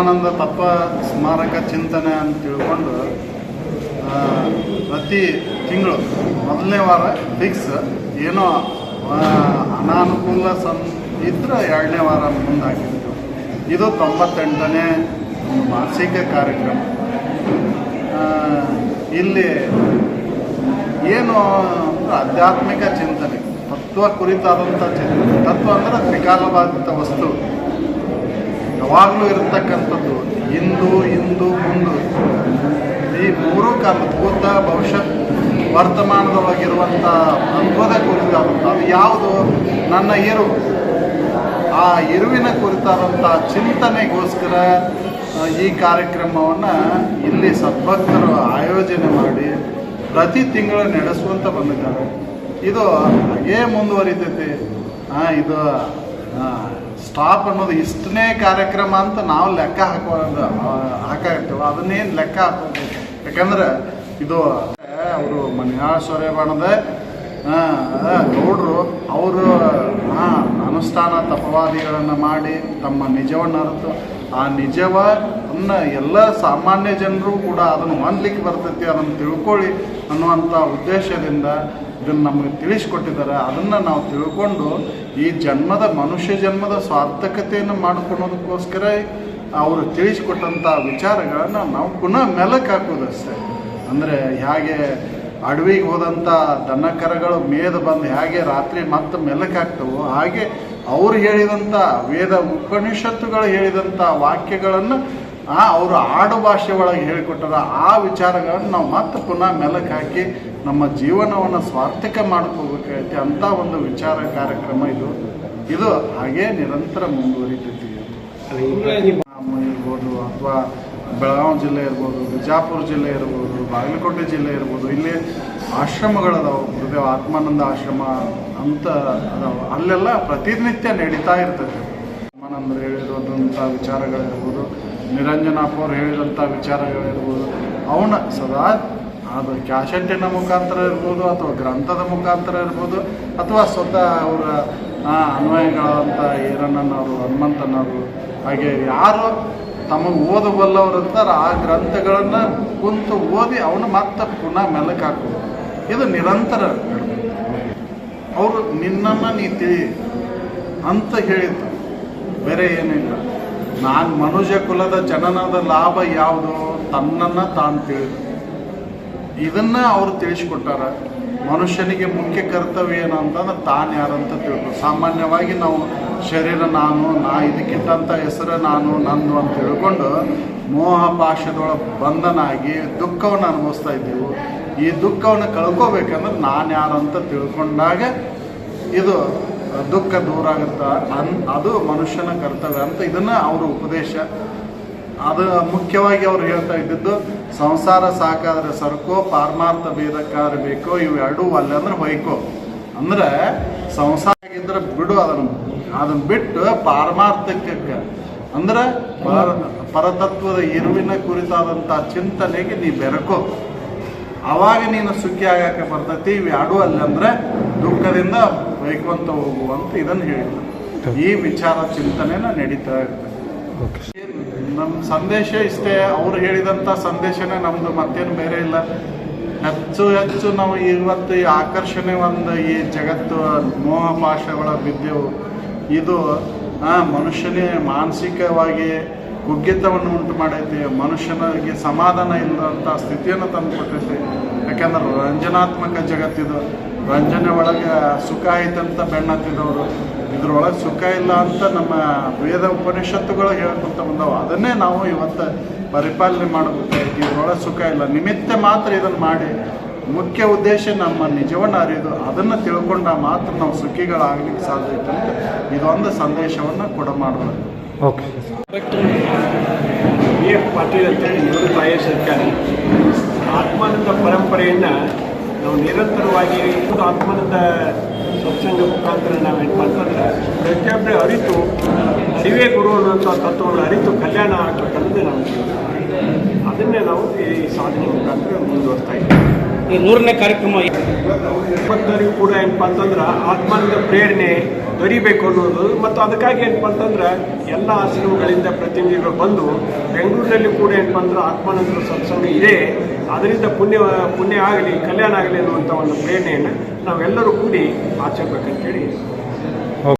ಆತ್ಮಾನಂದ ತಪ್ಪ ಸ್ಮಾರಕ ಚಿಂತನೆ ಅಂತ ತಿಳ್ಕೊಂಡು ಪ್ರತಿ ತಿಂಗಳು ಮೊದಲನೇ ವಾರ ಫಿಕ್ಸ್ ಏನೋ ಅನಾನುಕೂಲ ಸಂ, ಇದ್ರೆ ಎರಡನೇ ವಾರ ಮುಂದಾಗಿತ್ತು. ಇದು ತೊಂಬತ್ತೆಂಟನೇ ಮಾಸಿಕ ಕಾರ್ಯಕ್ರಮ. ಇಲ್ಲಿ ಏನು ಅಂದ್ರೆ ಆಧ್ಯಾತ್ಮಿಕ ಚಿಂತನೆ, ತತ್ವ ಕುರಿತಾದಂಥ ಚಿಂತನೆ. ತತ್ವ ಅಂದ್ರೆ ತ್ರಿಕಾಲಬಾಧಿತ ವಸ್ತು. ಯಾವಾಗಲೂ ಇರತಕ್ಕಂಥದ್ದು ಇಂದು ಇಂದು, ಮುಂದು. ಈ ಮೂರು ಕಾಲ ಭವಿಷ್ಯ ಭವಿಷ್ಯತ್ ವರ್ತಮಾನದೊಳಗಿರುವಂಥ ತತ್ವದ ಕುರಿತಾದಂಥ ಅದು ಯಾವುದು? ನನ್ನ ಇರು. ಆ ಇರುವಿನ ಕುರಿತಾದಂಥ ಚಿಂತನೆಗೋಸ್ಕರ ಈ ಕಾರ್ಯಕ್ರಮವನ್ನು ಇಲ್ಲಿ ಸದ್ಭಕ್ತರು ಆಯೋಜನೆ ಮಾಡಿ ಪ್ರತಿ ತಿಂಗಳು ನಡೆಸುವಂತ ಬಂದಿದ್ದಾರೆ. ಇದು ಹಾಗೇ ಮುಂದುವರಿತೈತಿ. ಇದು ಸ್ಟಾಪ್ ಅನ್ನೋದು ಇಷ್ಟನೇ ಕಾರ್ಯಕ್ರಮ ಅಂತ ನಾವು ಲೆಕ್ಕ ಹಾಕೋದು ಹಾಕಾಗ್ತೇವೆ ಅದನ್ನೇನು ಲೆಕ್ಕ ಹಾಕೋದು ಯಾಕಂದ್ರೆ ಇದು ಅವರು ಮನ್ಯಾಳ ಸೊರೆಬಾಣದ ಗೌಡ್ರು, ಅವರು ಅನುಷ್ಠಾನ ತಪವಾದಿಗಳನ್ನು ಮಾಡಿ ತಮ್ಮ ನಿಜವನ್ನು ಅರಿತು ಆ ನಿಜವನ್ನ ಎಲ್ಲ ಸಾಮಾನ್ಯ ಜನರು ಕೂಡ ಅದನ್ನು ಹೊಂದಲಿಕ್ಕೆ ಬರ್ತೈತಿ, ಅದನ್ನು ತಿಳ್ಕೊಳ್ಳಿ ಅನ್ನುವಂಥ ಉದ್ದೇಶದಿಂದ ಇದನ್ನು ನಮಗೆ ತಿಳಿಸಿಕೊಟ್ಟಿದ್ದಾರೆ. ಅದನ್ನು ನಾವು ತಿಳ್ಕೊಂಡು ಈ ಜನ್ಮದ ಮನುಷ್ಯ ಜನ್ಮದ ಸಾರ್ಥಕತೆಯನ್ನು ಮಾಡಿಕೊಳ್ಳೋದಕ್ಕೋಸ್ಕರ ಅವರು ತಿಳಿಸಿಕೊಟ್ಟಂಥ ವಿಚಾರಗಳನ್ನು ನಾವು ಪುನಃ ಮೆಲಕ್ಕೆ ಹಾಕೋದಷ್ಟೇ ಅಂದರೆ ಹೇಗೆ ಅಡವಿಗೆ ಹೋದಂಥ ದನಕರಗಳು ಮೇದ ಬಂದು ಹೇಗೆ ರಾತ್ರಿ ಮತ್ತೆ ಮೆಲಕ್ಕೆ ಹಾಕ್ತವೋ, ಹಾಗೆ ಅವ್ರು ಹೇಳಿದಂಥ ವೇದ ಉಪನಿಷತ್ತುಗಳು ಹೇಳಿದಂಥ ವಾಕ್ಯಗಳನ್ನು ಆ ಅವರು ಆಡು ಭಾಷೆ ಒಳಗೆ ಹೇಳಿಕೊಟ್ಟಾರ ಆ ವಿಚಾರಗಳನ್ನು ನಾವು ಮತ್ತೆ ಪುನಃ ಮೆಲಕ್ಕೆ ಹಾಕಿ ನಮ್ಮ ಜೀವನವನ್ನು ಸ್ವಾರ್ಥಕ ಮಾಡ್ಕೋಬೇಕಾಗೈತಿ ಅಂಥ ಒಂದು ವಿಚಾರ ಕಾರ್ಯಕ್ರಮ ಇದು. ಇದು ಹಾಗೇ ನಿರಂತರ ಮುಂದುವರಿತೈತಿ. ಇರ್ಬೋದು ಅಥವಾ ಬೆಳಗಾವಿ ಜಿಲ್ಲೆ ಇರ್ಬೋದು, ಬಿಜಾಪುರ ಜಿಲ್ಲೆ ಇರ್ಬೋದು, ಬಾಗಲಕೋಟೆ ಜಿಲ್ಲೆ ಇರ್ಬೋದು, ಇಲ್ಲಿ ಆಶ್ರಮಗಳದಾವು, ಗುರುದೇವ ಆತ್ಮಾನಂದ ಆಶ್ರಮ ಅಂತ ಅದಾವ. ಅಲ್ಲೆಲ್ಲ ಪ್ರತಿನಿತ್ಯ ನಡೀತಾ ಇರ್ತದೆ. ಆತ್ಮಾನಂದರು ಹೇಳಿರುವಂಥ ವಿಚಾರಗಳಿರ್ಬೋದು ನಿರಂಜನಾಪ್ ಅವ್ರು ಹೇಳಿದಂಥ ವಿಚಾರಗಳಿರ್ಬೋದು ಅವನ್ನ ಸದಾ ಅದು ಕ್ಯಾಶೆಟ್ಟಿನ ಮುಖಾಂತರ ಇರ್ಬೋದು ಅಥವಾ ಗ್ರಂಥದ ಮುಖಾಂತರ ಇರ್ಬೋದು ಅಥವಾ ಸ್ವತಃ ಅವರ ಅನ್ವಯಗಳಂತ ಈರಣ್ಣನವರು ಹನುಮಂತನವರು ಹಾಗೆ ಯಾರು ತಮಗೆ ಓದಬಲ್ಲವರು ಇರ್ತಾರೆ, ಆ ಗ್ರಂಥಗಳನ್ನು ಕುಂತು ಓದಿ ಅವನು ಮತ್ತೆ ಪುನಃ ಮೆಲಕ್ಕೆ ಹಾಕೋದು ಇದು ನಿರಂತರ ಅವರು ನಿನ್ನನ್ನು ನೀ ತಿಳಿ ಅಂತ ಹೇಳಿದ್ದು ಬೇರೆ ಏನಿಲ್ಲ. ನಾನು ಮನುಷ್ಯ ಕುಲದ ಜನನದ ಲಾಭ ಯಾವುದು? ತನ್ನನ್ನು ತಾನು ತಿಳಿದು. ಇದನ್ನ ಅವರು ತಿಳಿಸ್ಕೊಟ್ಟಾರ. ಮನುಷ್ಯನಿಗೆ ಮುಖ್ಯ ಕರ್ತವ್ಯ ಏನು ಅಂತಂದ್ರೆ ತಾನು ಯಾರಂತ ತಿಳ್ಕೊ ಸಾಮಾನ್ಯವಾಗಿ ನಾವು ಶರೀರ ನಾನು, ನಾ ಇದಕ್ಕಿಂತ ಹೆಸರು ನಾನು, ನಂದು ಅಂತ ತಿಳ್ಕೊಂಡು ಮೋಹ ಪಾಶದೊಳಗೆ ಬಂಧನಾಗಿ ದುಃಖವನ್ನು ಅನುಭವಿಸ್ತಾ ಇದ್ದೀವಿ. ಈ ದುಃಖವನ್ನು ಕಳ್ಕೋಬೇಕಂದ್ರೆ ನಾನು ಯಾರಂತ ತಿಳ್ಕೊಂಡಾಗ ಇದು ದುಃಖ ದೂರ ಆಗುತ್ತ? ಅನ್ ಅದು ಮನುಷ್ಯನ ಕರ್ತವ್ಯ ಅಂತ ಇದನ್ನ ಅವರು ಉಪದೇಶ. ಅದು ಮುಖ್ಯವಾಗಿ ಅವ್ರು ಹೇಳ್ತಾ ಇದ್ದಿದ್ದು, ಸಂಸಾರ ಸಾಕಾದ್ರೆ ಸರ್ಕೋ, ಪಾರಮಾರ್ಥ ಬೇದಕ್ಕಾದ್ರೆ ಬೇಕೋ, ಇವು ಎರಡೂ ಅಲ್ಲ ಅಂದ್ರೆ ಹೊಯ್ಕೋ. ಅಂದ್ರೆ ಸಂಸಾರ ಇದ್ರೆ ಬಿಡು ಅದನ್ನು. ಅದನ್ನ ಬಿಟ್ಟು ಪಾರಮಾರ್ಥಕ್ಕೆ ಅಂದ್ರೆ ಪರ ಪರತತ್ವದ ಇರುವಿನ ಕುರಿತಾದಂಥ ಚಿಂತನೆಗೆ ನೀ ಬೆರಕೋ. ಅವಾಗ ನೀನು ಸುಖಿ ಆಗಕ್ಕೆ ಬರ್ತೈತಿ ಇವು ಅಲ್ಲ ಅಂದ್ರೆ ದುಃಖದಿಂದ ಬೈಕೊಂತ ಹೋಗುವಂತ ಇದನ್ನು ಹೇಳಿದ್ರು. ಈ ವಿಚಾರ ಚಿಂತನೆನ ನಡೀತಾ ಇರ್ತದೆ. ನಮ್ಮ ಸಂದೇಶ ಇಷ್ಟೇ ಅವ್ರು ಹೇಳಿದಂಥ ಸಂದೇಶನೇ ನಮ್ದು ಮತ್ತೇನು ಬೇರೆ ಇಲ್ಲ. ಹೆಚ್ಚು ಹೆಚ್ಚು ನಾವು ಇವತ್ತು ಈ ಆಕರ್ಷಣೆ ಒಂದು ಈ ಜಗತ್ತು ಮೋಹ ಭಾಷೆಗಳ ಬಿದ್ದೆವು. ಇದು ಆ, ಮನುಷ್ಯನೇ ಮಾನಸಿಕವಾಗಿ ಕುಗ್ಗಿತವನ್ನು ಉಂಟು ಮಾಡೈತೆ, ಮನುಷ್ಯನಿಗೆ ಸಮಾಧಾನ ಇಲ್ಲದಂಥ ಸ್ಥಿತಿಯನ್ನು ತಂದು ಕೊಟ್ಟೈತಿ. ಯಾಕಂದ್ರೆ ರಂಜನಾತ್ಮಕ ಜಗತ್ತಿದು, ರಂಜನೆ ಒಳಗೆ ಸುಖ ಐತಂತ ಬೆಣ್ಣತ್ತಿದವರು ಇದ್ರೊಳಗೆ ಸುಖ ಇಲ್ಲ ಅಂತ ನಮ್ಮ ವೇದ ಉಪನಿಷತ್ತುಗಳು ಹೇಳ್ಕೊಂತ ಬಂದವು. ಅದನ್ನೇ ನಾವು ಇವತ್ತು ಪರಿಪಾಲನೆ ಮಾಡಬೇಕಾಯ್ತು ಇದ್ರೊಳಗೆ ಸುಖ ಇಲ್ಲ. ನಿಮಿತ್ತ ಮಾತ್ರ ಇದನ್ನು ಮಾಡಿ. ಮುಖ್ಯ ಉದ್ದೇಶ ನಮ್ಮ ನಿಜವನ್ನು ಅರಿಯೋದು ಅದನ್ನು ತಿಳ್ಕೊಂಡ ಮಾತ್ರ ನಾವು ಸುಖಿಗಳಾಗಲಿಕ್ಕೆ ಸಾಧ್ಯ ಇದೊಂದು ಸಂದೇಶವನ್ನು ಕೊಡ ಮಾಡಬೇಕು ಓಕೆ ಬಿ ಎಫ್ ಪಾಟೀಲ್ ಅಂತೇಳಿ ನಿವೃತ್ತ ಐ ಎಸ್ ಅಧಿಕಾರಿ ಆತ್ಮಾನಂದ ಪರಂಪರೆಯನ್ನು ನಾವು ನಿರಂತರವಾಗಿ ಆತ್ಮಾನಂದ ಸತ್ಸಂಗ ಮುಖಾಂತರ ನಾವು ಏನು ಅಂತಂದ್ರೆ ಪ್ರತಿಯೊಬ್ಬರೇ ಅರಿತು ಶಿವೇ ಗುರು ಅನ್ನುವಂಥ ತತ್ವವನ್ನು ಅರಿತು ಕಲ್ಯಾಣ ಆಗಬೇಕನ್ನೋದೇ ನಾವು ಅದನ್ನೇ ನಾವು ಈ ಸಾಧನೆ ಮುಖಾಂತರ ಮುಂದುವರ್ಸ್ತಾ ಇದ್ದೀವಿ. ಈ ನೂರನೇ ಕಾರ್ಯಕ್ರಮ ಇಪ್ಪತ್ತವರೆಗೂ ಕೂಡ ಏನಪ್ಪ ಅಂತಂದ್ರೆ ಆತ್ಮನಿಂದ ಪ್ರೇರಣೆ ದೊರಿಬೇಕು ಅನ್ನೋದು ಮತ್ತು ಅದಕ್ಕಾಗಿ ಏನಪ್ಪ ಅಂತಂದ್ರೆ ಎಲ್ಲ ಆಶ್ರಮಗಳಿಂದ ಪ್ರತಿನಿಧಿಗಳು ಬಂದು ಬೆಂಗಳೂರಿನಲ್ಲಿ ಕೂಡ ಏನಪ್ಪ ಅಂದ್ರೆ ಆತ್ಮಾನಂದರ ಸತ್ಸಂಗ ಇದೆ. ಅದರಿಂದ ಪುಣ್ಯ ಪುಣ್ಯ ಆಗಲಿ, ಕಲ್ಯಾಣ ಆಗಲಿ ಅನ್ನುವಂಥ ಒಂದು ಪ್ರೇರಣೆಯನ್ನು ನಾವೆಲ್ಲರೂ ಕೂಡಿ ಆಚರಿಸ್ಬೇಕಂತೇಳಿ